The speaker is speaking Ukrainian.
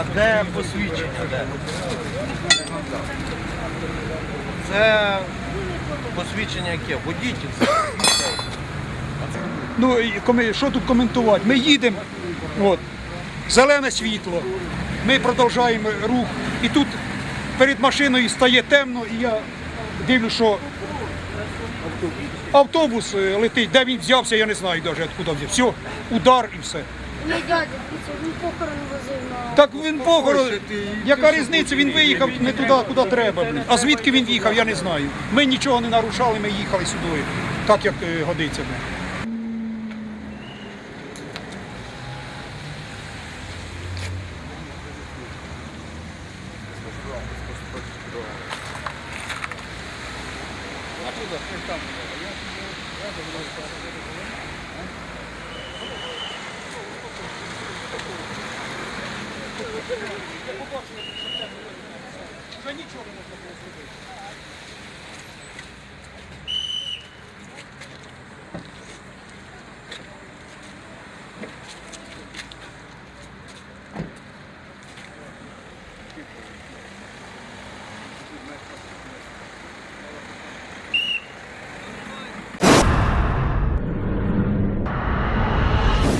А де посвідчення? Де? Це посвідчення яке? Водітель. Ну, і що тут коментувати? Ми їдемо, от, зелене світло, ми продовжуємо рух. І тут перед машиною стає темно, і я дивлюсь, що автобус е, летить, де він взявся, я не знаю навіть, откуда взяв. Все, удар і все. Мій дядя, він похорон возив на... Так він похорон, яка різниця, він виїхав не туди, куди треба. блін. А звідки він їхав, я не знаю. Ми нічого не нарушали, ми їхали сюди, так як е, годиться. блін. Вже нічого не можна було зробити.